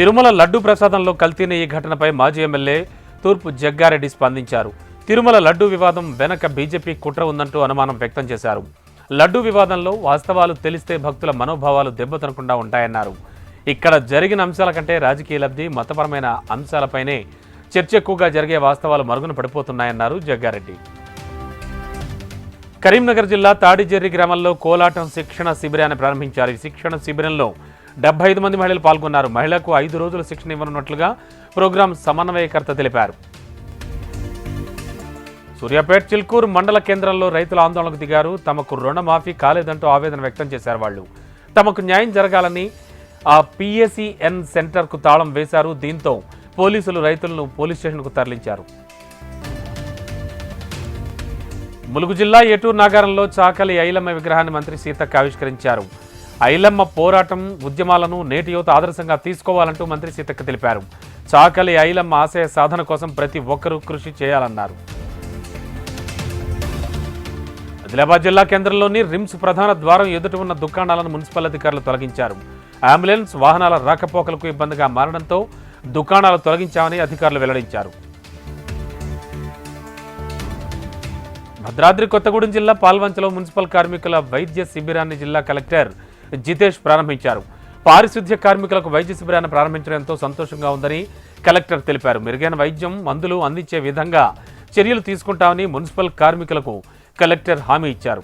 తిరుమల లడ్డు ప్రసాదంలో కల్తీన ఈ ఘటనపై మాజీ ఎమ్మెల్యే తూర్పు జగ్గారెడ్డి స్పందించారు. తిరుమల లడ్డు వివాదం వెనక బీజేపీ కుట్ర ఉందంటూ అనుమానం వ్యక్తం చేశారు. లడ్డు వివాదంలో వాస్తవాలు తెలిస్తే భక్తుల మనోభావాలు దెబ్బతనకుండా ఉంటాయన్నారు. ఇక్కడ జరిగిన అంశాల కంటే రాజకీయ లబ్ధి మతపరమైన అంశాలపైనే చర్చ ఎక్కువగా జరిగే వాస్తవాలు మరుగున పడిపోతున్నాయన్నారు జగ్గారెడ్డి. కరీంనగర్ జిల్లా తాడిజెర్రి గ్రామంలో కోలాటం శిక్షణ శిబిరాన్ని ప్రారంభించారు. ఈ శిక్షణ శిబిరంలో డెబ్బై ఐదు మంది మహిళలు పాల్గొన్నారు. మహిళలకు ఐదు రోజుల శిక్షణ ఇవ్వనున్నట్లుగా ప్రోగ్రాం సమన్వయకర్త తెలిపారు. సూర్యాపేట చిల్కూరు మండల కేంద్రంలో రైతుల ఆందోళనకు దిగారు. తమకు రుణమాఫీ కాలేదంటూ ఆవేదన వ్యక్తం చేశారు వాళ్ళు. తమకు న్యాయం జరగాలని ఆ పిఎస్సిఎన్ సెంటర్కు తాళం వేశారు. దీంతో పోలీసులు రైతులను పోలీస్ స్టేషన్కు తరలించారు. ములుగు జిల్లా ఏటూరు నాగారంలో చాకలి ఐలమ్మ విగ్రహాన్ని మంత్రి సీతక్క ఆవిష్కరించారు. ఐలమ్మ పోరాటం ఉద్యమాలను నేటి యువత ఆదర్శంగా తీసుకోవాలంటూ మంత్రి సీతక్క తెలిపారు. చాకలి ఐలమ్మ ఆశయ సాధన కోసం ప్రతి ఒక్కరూ కృషి చేయాలన్నారు. ఆదిలాబాద్ జిల్లా కేంద్రంలోని రిమ్స్ ప్రధాన ద్వారం ఎదుట ఉన్న దుకాణాలను మున్సిపల్ అధికారులు తొలగించారు. అంబులెన్స్ వాహనాల రాకపోకలకు ఇబ్బందిగా మారడంతో దుకాణాలు తొలగించామని అధికారులు వెల్లడించారు. భద్రాద్రి కొత్తగూడెం జిల్లా పాల్వంచలో మున్సిపల్ కార్మికుల వైద్య శిబిరాన్ని జిల్లా కలెక్టర్ జితేష్ ప్రారంభించారు. పారిశుద్ధ్య కార్మికులకు వైద్య శిబిరాన్ని ప్రారంభించడంతో సంతోషంగా ఉందని కలెక్టర్ తెలిపారు. మెరుగైన వైద్యం మందులు అందించే విధంగా చర్యలు తీసుకుంటామని మున్సిపల్ కార్మికులకు కలెక్టర్ హామీ ఇచ్చారు.